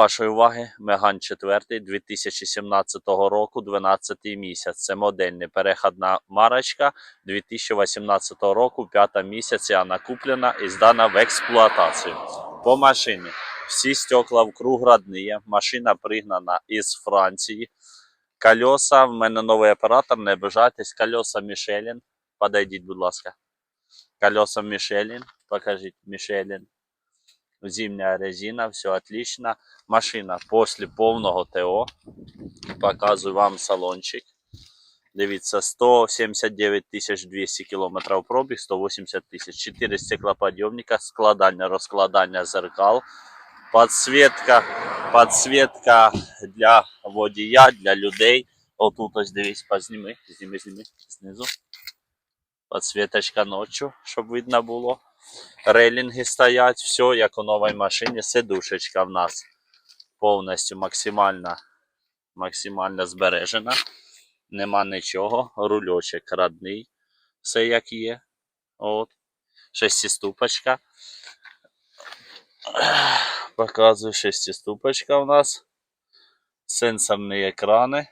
вашої уваги Меган 4 2017 року, 12 місяць. Це модельний перехідна марочка 2018 року, 5 місяць. Вона куплена і здана в експлуатацію. По машині всі стекла вкруг родні. Машина пригнана із Франції. Колеса, в мене новий оператор, не обижайтесь. Колеса Мішелін. Подойдіть, будь ласка. Колеса Мішелін. Покажіть Мішелін. Зимняя резина, все отлично. Машина после повного ТО. Показую вам салончик. Дивіться, 179 200 км пробіг, 180 тисяч. 4 стеклоподйомника, складання, розкладання зеркал. Подсветка, подсветка для водія, для людей. Отут ось дивись, позніми, зніми, зніми, знизу. Подсветочка ночі, щоб видно було. Рейлінги стоять, все як у новій машині. Сидушечка в нас повністю максимально, максимально збережена. Нема нічого. Рульочок родний. Все як є. От. Шестиступочка. Показую шестиступочка у нас. Сенсорні екрани.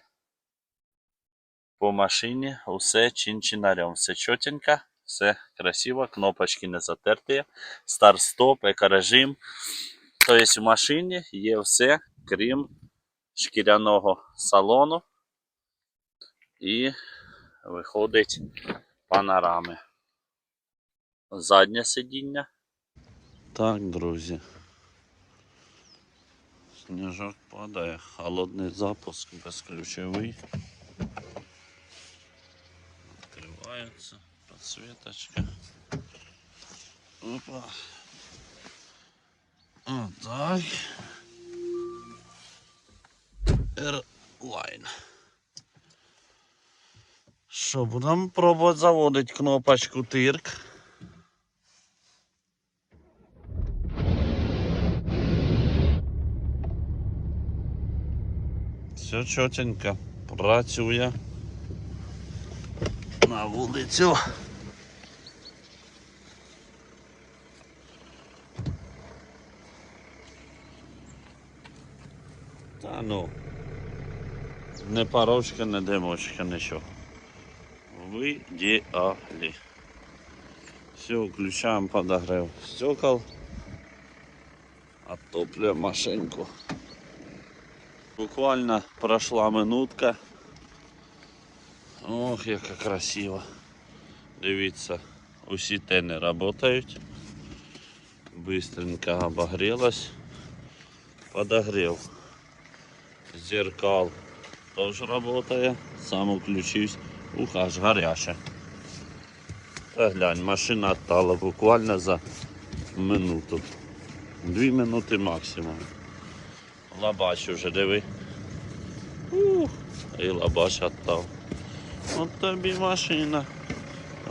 По машині усе чин-чинарем. Все чотенько, все красиво, кнопочки не затерті. Старт-стоп, екорежим. Тобто в машині є все, крім шкіряного салону. І виходить панорами. Заднє сидіння. Так, друзі. Сніжок падає, холодний запуск безключовий. Открывается подсветочка. Опа. Вот так. Airline. Що, будемо пробувати заводити кнопочку тирк. Все чотенько працює на вулицю. Та ну. Не парочка, не димочка, нічого. В ідеалі. Все, включаємо подогрев стекол. Отоплюємо машинку. Буквально пройшла минутка. Ох, яка красиво. Дивіться, усі тени працюють. Быстренько обогрелась. Подогрев. Зеркал тоже работает. Сам включився. Ух, аж гаряче. Та глянь, машина оттала буквально за минуту. Дві минути максимум. Лабач уже, диви. Ух, і лабач оттав. От тобі машина.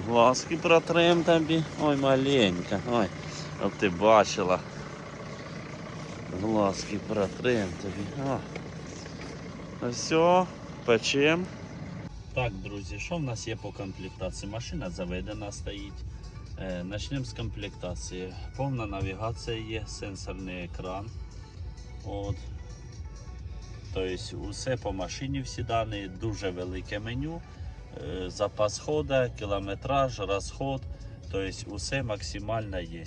Глазки протрем тобі. Ой, маленька. Ой, щоб ти бачила. Глазки протрем тобі. О. Все, печем. Так, друзі, що в нас є по комплектації? Машина заведена стоїть. Е, Начнемо з комплектації. Повна навігація є, сенсорний екран. От. Тобто усе по машині всі дані, дуже велике меню. Е, Запас хода, кілометраж, розход. Тобто усе максимально є.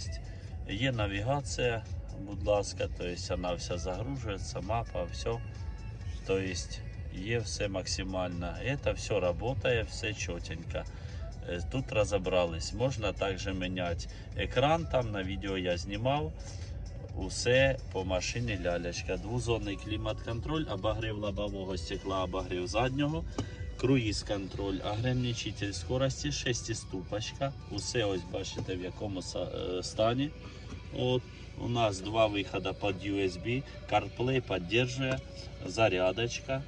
Є навігація, будь ласка, тобто вона вся загружується, мапа, все. Тобто є все максимально. Это все работает, все чотенько. Е, Тут розібрались. Можна також міняти екран. Там на відео я знімав. Усе по машині лялечка. Двозонний клімат-контроль, обогрів лобового стекла, обогрів заднього. Круїз контроль, ограничитель скорості, шестиступочка. Усе ось бачите в якому е, стані. От. У нас два виходи під USB. CarPlay підтримує. Зарядочка.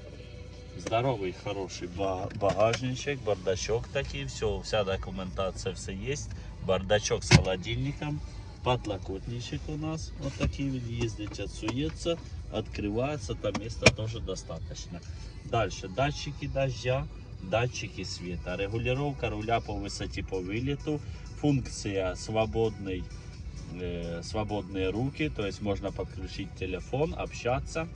Здоровий, хороший ба- багажничок, бардачок такий, все, вся документация, все есть. Бардачок с холодильником, подлокотничек у нас, вот такие він ездить, отсуется, открывается, там места тоже достаточно. Дальше, датчики дождя, датчики света, регулировка руля по высоте по вылету, функция свободный э, свободные руки, то есть можно подключить телефон, общаться.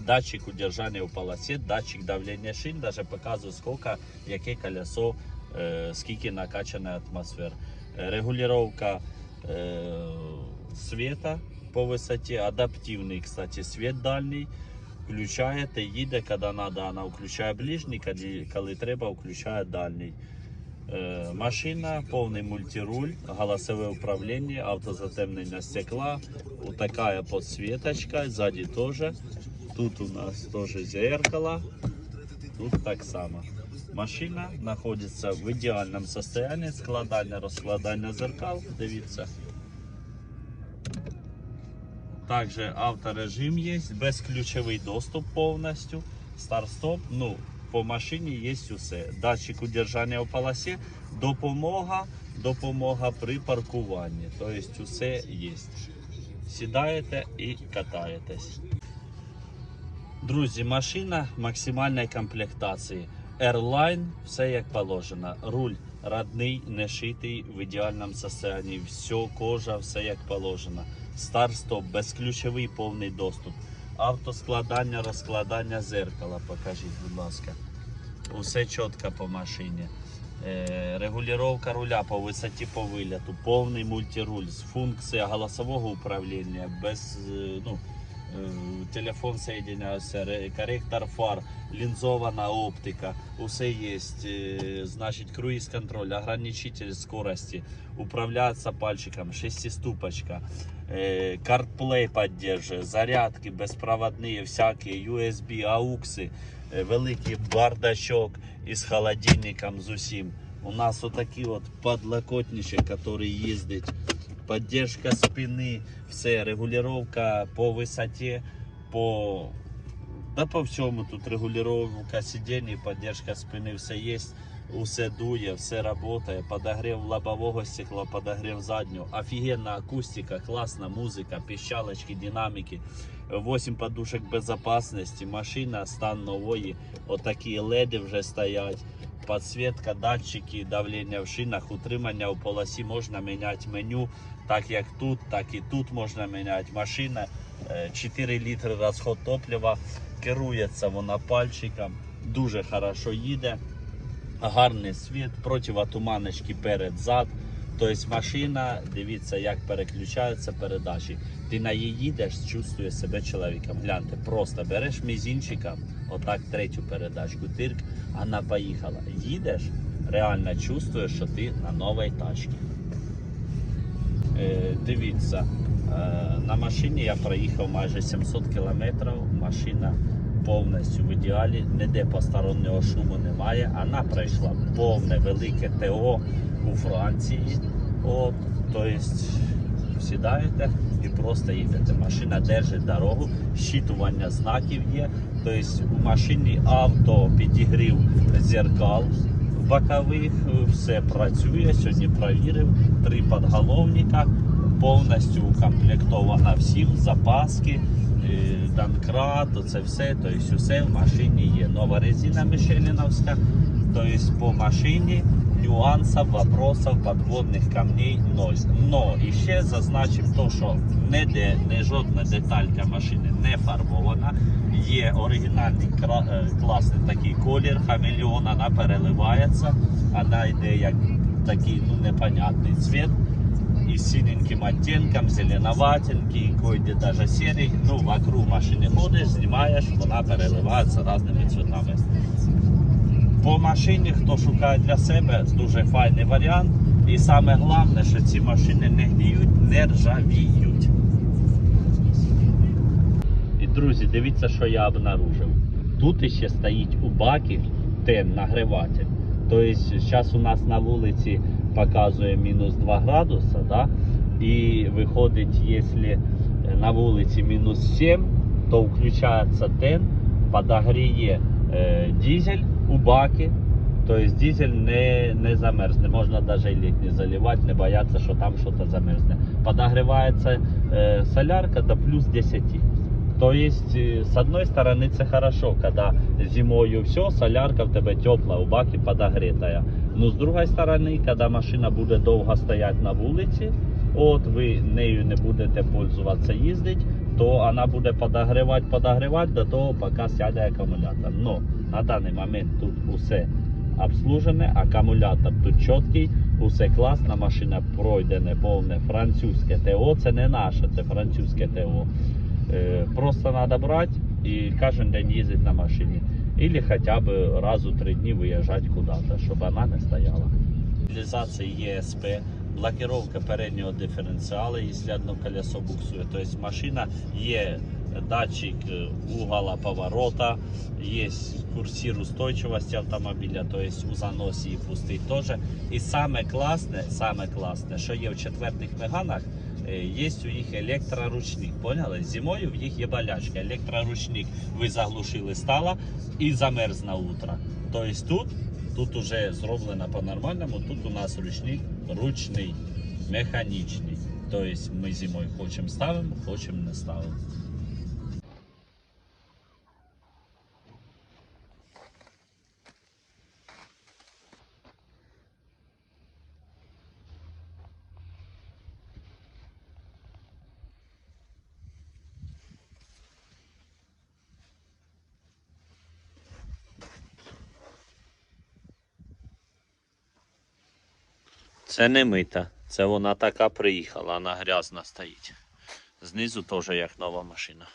Датчик удержания в полосе, датчик давления шин, даже показывает сколько, яке колесо, э, скільки накачана атмосфер. Э, Регулировка э, света по высоте, адаптивный, кстати, свет дальний. Включаєте, їде, коли треба, вона включає ближній, коли, коли треба, включає дальній. Е, машина, повний мультируль, голосове управління, автозатемнення стекла, вот такая подсветочка, сзади тоже. Тут у нас тоже зеркало, тут так само. Машина знаходиться в ідеальному состоянии, складання, розкладання зеркал, дивіться. Также авторежим есть, безключовий доступ повністю, старт-стоп. Ну, по машині є усе. Датчик удержання в полосі, допомога, допомога при паркуванні. Тобто усе є. Сідаєте і катаєтесь. Друзі, машина максимальної комплектації. Airline, все як положено. Руль родний, не шитий, в ідеальному стані. Все, кожа, все як положено. Старт-стоп, безключовий повний доступ. Автоскладання, розкладання зеркала. Покажіть, будь ласка. Усе чітко по машині. Е, регулювання руля по висоті по виліту, повний мультируль з функцією голосового управління, без е, ну, телефон соєдиняється, ре- коректор фар, лінзована оптика, усе є. Е, значить, круїз контроль, ограничитель скорості, управляться пальчиком, шестиступочка. Э, CarPlay поддерживает, зарядки безпроводные всякие, USB, AUX, э, великий бардачок із холодильником з усім. У нас отакі от подлокотничок, который їздить, поддержка спини, все, регулировка по висоті, по да по всьому тут регулировка сидіння, поддержка спини, все є. Усе дує, все працює, подогрів лобового стекла, подогрів заднього. Офігенна акустика, класна музика, піщалочки, динаміки, 8 подушок безопасности, машина, стан нової, отакі леди вже стоять, підсвітка, датчики, давлення в шинах, утримання в полосі можна міняти меню, так як тут, так і тут можна міняти. Машина е, 4 літри розход топлива, керується вона пальчиком, дуже хорошо їде. Гарний світ, противотуманочки перед зад. Тобто машина, дивіться, як переключаються передачі. Ти на її їдеш, чувствуєш себе чоловіком. Гляньте, просто береш мізінчиком, отак третю передачку, тирк, вона поїхала. Їдеш, реально чувствуєш, що ти на новій тачці. Е, дивіться, е, на машині я проїхав майже 700 кілометрів. Машина повністю в ідеалі, ніде постороннього шуму немає. Вона пройшла повне велике ТО у Франції. От, тобто сідаєте і просто їдете. Машина держить дорогу, щитування знаків є. Тобто у машині авто підігрів зеркал бокових, все працює. Сьогодні провірив. Три підголовника, повністю укомплектована всім, запаски, е, Данкрат, це все, тобто все в машині є. Нова резина Мішеліновська, тобто по машині нюансів, вопросів, підводних камней ноль. Но і ще зазначив то, що ніде, не жодна деталька машини не фарбована. Є оригінальний е, класний такий колір, хамелеон, вона переливається, вона йде як такий ну, непонятний цвіт и синеньким оттенком, зеленоватенький, кое-где даже серый. Ну, вокруг машины ходишь, снимаешь, вона переливається різними цветами. По машині, хто шукає для себе, дуже файний варіант. І саме головне, що ці машини не гніють, не ржавіють. І друзі, дивіться, що я обнаружив. Тут ще стоїть у бакі тен нагріватель. Тобто зараз у нас на вулиці показує мінус 2 градуса, да? і виходить, якщо на вулиці мінус 7, то включається тен, подогріє е, дизель у бакі. Тобто дизель не, не замерзне, можна навіть лік не заливати, не боятися, що там щось замерзне. Подогрівається е, солярка до плюс 10. То есть, э, с одной стороны, это хорошо, когда зимою все, солярка в тебе тепла, у баке подогретая. Но с другой стороны, когда машина будет долго стоять на вулиці, от ви нею не будете пользуватися, їздити, то вона буде подогрівати, подогрівати до того, поки сяде акумулятор. Но на даний момент тут усе обслужене, акумулятор тут чіткий, усе класно, машина пройдене повне французьке ТО. Це не наше, це французьке ТО. Е, Просто треба брати і кожен день їздити на машині. Или хоча б раз у три дні виїжджати куди-то, щоб вона не стояла. Реалізація ЄСП, блокировка переднього диференціалу, якщо одно колесо буксує. Тобто машина є датчик е, угла поворота, є курсір устойчивості автомобіля, тобто у заносі і пустий теж. І саме класне, саме класне, що є в четвертих меганах, є у їх електроручник. Поняли? Зимою в їх є болячка. Електроручник ви заглушили стало і замерз на утро. Тобто тут, тут уже зроблено по-нормальному, тут у нас ручник ручний, механічний. Тобто ми зимою хочемо ставимо, хочемо не ставимо. Це не мита, це вона така приїхала, вона грязна стоїть. Знизу теж як нова машина.